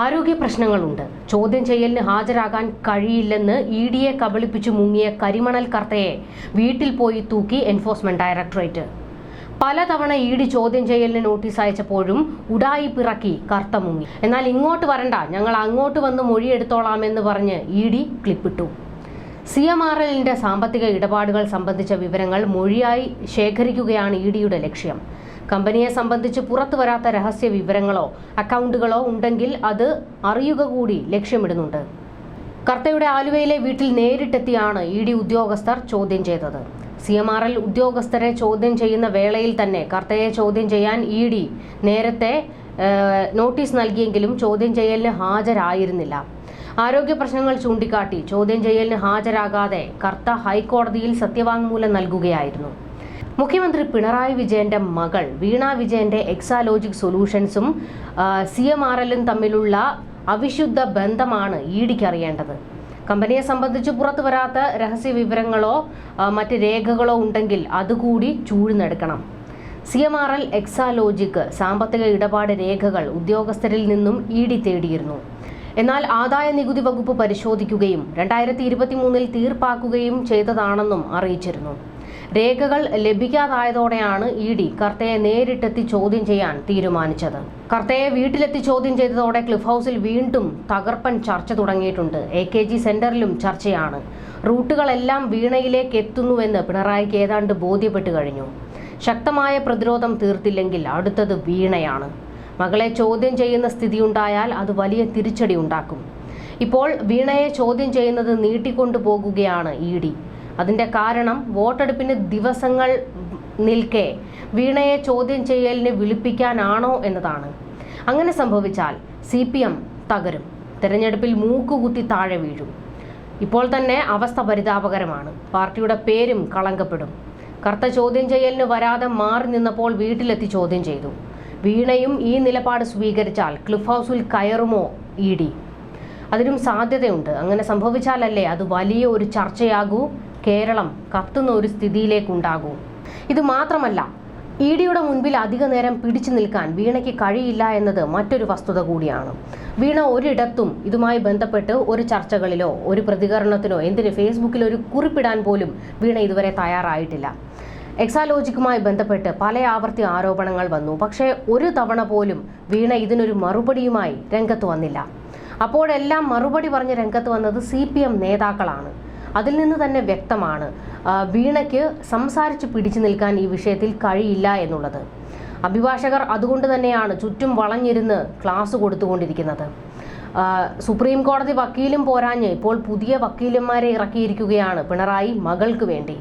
ആരോഗ്യ പ്രശ്നങ്ങളുണ്ട്. ചോദ്യം ചെയ്യലിന് ഹാജരാകാൻ കഴിയില്ലെന്ന് ഇ ഡിയെ കബളിപ്പിച്ചു മുങ്ങിയ കരിമണൽ കർത്തയെ വീട്ടിൽ പോയി തൂക്കി എൻഫോഴ്സ്മെന്റ് ഡയറക്ടറേറ്റ്. പലതവണ ഇ ഡി ചോദ്യം ചെയ്യലിന് നോട്ടീസ് അയച്ചപ്പോഴും ഉടായി പിറക്കി കർത്ത മുങ്ങി. എന്നാൽ ഇങ്ങോട്ട് വരണ്ട ഞങ്ങൾ അങ്ങോട്ട് വന്ന് മൊഴിയെടുത്തോളാമെന്ന് പറഞ്ഞ് ഇ ഡി ക്ലിപ്പിട്ടു. സി എം ആർ എല്ലിന്റെ സാമ്പത്തിക ഇടപാടുകൾ സംബന്ധിച്ച വിവരങ്ങൾ മൊഴിയായി ശേഖരിക്കുകയാണ് ഇ ഡിയുടെ ലക്ഷ്യം. കമ്പനിയെ സംബന്ധിച്ച് പുറത്തു വരാത്ത രഹസ്യ വിവരങ്ങളോ അക്കൗണ്ടുകളോ ഉണ്ടെങ്കിൽ അത് അറിയുക കൂടി ലക്ഷ്യമിടുന്നുണ്ട്. കർത്തയുടെ ആലുവയിലെ വീട്ടിൽ നേരിട്ടെത്തിയാണ് ഇ ഡി ഉദ്യോഗസ്ഥർ ചോദ്യം ചെയ്തത്. സി എം ആർ എൽ ഉദ്യോഗസ്ഥരെ ചോദ്യം ചെയ്യുന്ന വേളയിൽ തന്നെ കർത്തയെ ചോദ്യം ചെയ്യാൻ ഇ ഡി നേരത്തെ നോട്ടീസ് നൽകിയെങ്കിലും ചോദ്യം ചെയ്യലിന് ഹാജരായിരുന്നില്ല. ആരോഗ്യ പ്രശ്നങ്ങൾ ചൂണ്ടിക്കാട്ടി ചോദ്യം ചെയ്യലിന് ഹാജരാകാതെ കർത്ത ഹൈക്കോടതിയിൽ സത്യവാങ്മൂലം നൽകുകയായിരുന്നു. മുഖ്യമന്ത്രി പിണറായി വിജയന്റെ മകൾ വീണ വിജയന്റെ എക്സാലോജിക് സൊല്യൂഷൻസും സി എം ആർ എല്ലും തമ്മിലുള്ള അവിശുദ്ധ ബന്ധമാണ് ഇ ഡിക്ക് അറിയേണ്ടത്. കമ്പനിയെ സംബന്ധിച്ച് പുറത്തു വരാത്ത രഹസ്യ വിവരങ്ങളോ മറ്റ് രേഖകളോ ഉണ്ടെങ്കിൽ അതുകൂടി ചൂഴ്ന്നെടുക്കണം. C M R L Exalogic സാമ്പത്തിക ഇടപാട് രേഖകൾ ഉദ്യോഗസ്ഥരിൽ നിന്നും ഇ ഡി തേടിയിരുന്നു. എന്നാൽ ആദായ നികുതി വകുപ്പ് പരിശോധിക്കുകയും രണ്ടായിരത്തി ഇരുപത്തി മൂന്നിൽ തീർപ്പാക്കുകയും ചെയ്തതാണെന്നും അറിയിച്ചിരുന്നു. രേഖകൾ ലഭിക്കാതായതോടെയാണ് ഇ ഡി കർത്തയെ നേരിട്ടെത്തി ചോദ്യം ചെയ്യാൻ തീരുമാനിച്ചത്. കർത്തയെ വീട്ടിലെത്തി ചോദ്യം ചെയ്തതോടെ ക്ലിഫ് ഹൗസിൽ വീണ്ടും തകർപ്പൻ ചർച്ച തുടങ്ങിയിട്ടുണ്ട്. എ കെ ജി സെന്ററിലും ചർച്ചയാണ്. റൂട്ടുകളെല്ലാം വീണയിലേക്ക് എത്തുന്നുവെന്ന് പിണറായിക്ക് ഏതാണ്ട് ബോധ്യപ്പെട്ടു കഴിഞ്ഞു. ശക്തമായ പ്രതിരോധം തീർത്തില്ലെങ്കിൽ അടുത്തത് വീണയാണ്. മകളെ ചോദ്യം ചെയ്യുന്ന സ്ഥിതിയുണ്ടായാൽ അത് വലിയ തിരിച്ചടി ഉണ്ടാക്കും. ഇപ്പോൾ വീണയെ ചോദ്യം ചെയ്യുന്നത് നീട്ടിക്കൊണ്ടു പോകുകയാണ് ഇ ഡി. അതിന്റെ കാരണം വോട്ടെടുപ്പിന് ദിവസങ്ങൾ നിൽക്കെ വീണയെ ചോദ്യം ചെയ്യലിന് വിളിപ്പിക്കാനാണോ എന്നതാണ്. അങ്ങനെ സംഭവിച്ചാൽ സി പി എം തകരും. തെരഞ്ഞെടുപ്പിൽ മൂക്കുകുത്തി താഴെ വീഴും. ഇപ്പോൾ തന്നെ അവസ്ഥ പരിതാപകരമാണ്. പാർട്ടിയുടെ പേരും കളങ്കപ്പെടും. കറുത്ത ചോദ്യം ചെയ്യലിന് വരാതെ മാറി നിന്നപ്പോൾ വീട്ടിലെത്തി ചോദ്യം ചെയ്തു. വീണയും ഈ നിലപാട് സ്വീകരിച്ചാൽ ക്ലിഫ് ഹൗസിൽ കയറുമോ ഇ ഡി? അതിനും സാധ്യതയുണ്ട്. അങ്ങനെ സംഭവിച്ചാലല്ലേ അത് വലിയ ഒരു ചർച്ചയാകൂ കേരളം കത്തുന്ന ഒരു സ്ഥിതിയിലേക്കുണ്ടാകൂ. ഇത് മാത്രമല്ല ഇ ഡിയുടെ മുൻപിൽ അധിക നേരം പിടിച്ചു നിൽക്കാൻ വീണയ്ക്ക് കഴിയില്ല എന്നത് മറ്റൊരു വസ്തുത കൂടിയാണ്. വീണ ഒരിടത്തും ഇതുമായി ബന്ധപ്പെട്ട് ഒരു ചർച്ചകളിലോ ഒരു പ്രതികരണത്തിനോ എന്തിന് ഫേസ്ബുക്കിൽ ഒരു കുറിപ്പിടാൻ പോലും വീണ ഇതുവരെ തയ്യാറായിട്ടില്ല. എക്സാലോജിക്കുമായി ബന്ധപ്പെട്ട് പല ആവർത്തി ആരോപണങ്ങൾ വന്നു. പക്ഷേ ഒരു തവണ പോലും വീണ ഇതിനൊരു മറുപടിയുമായി രംഗത്ത് വന്നില്ല. അപ്പോഴെല്ലാം മറുപടി പറഞ്ഞ് രംഗത്ത് വന്നത് സി പി എം നേതാക്കളാണ്. അതിൽ നിന്ന് തന്നെ വ്യക്തമാണ് വീണയ്ക്ക് സംസാരിച്ച് പിടിച്ചു നിൽക്കാൻ ഈ വിഷയത്തിൽ കഴിയില്ല എന്നുള്ളത്. അഭിഭാഷകർ അതുകൊണ്ട് തന്നെയാണ് ചുറ്റും വളഞ്ഞിരുന്ന് ക്ലാസ് കൊടുത്തുകൊണ്ടിരിക്കുന്നത്. സുപ്രീം കോടതി വക്കീലും പോരാഞ്ഞ് ഇപ്പോൾ പുതിയ വക്കീലന്മാരെ ഇറക്കിയിരിക്കുകയാണ് പിണറായി മകൾക്ക് വേണ്ടി.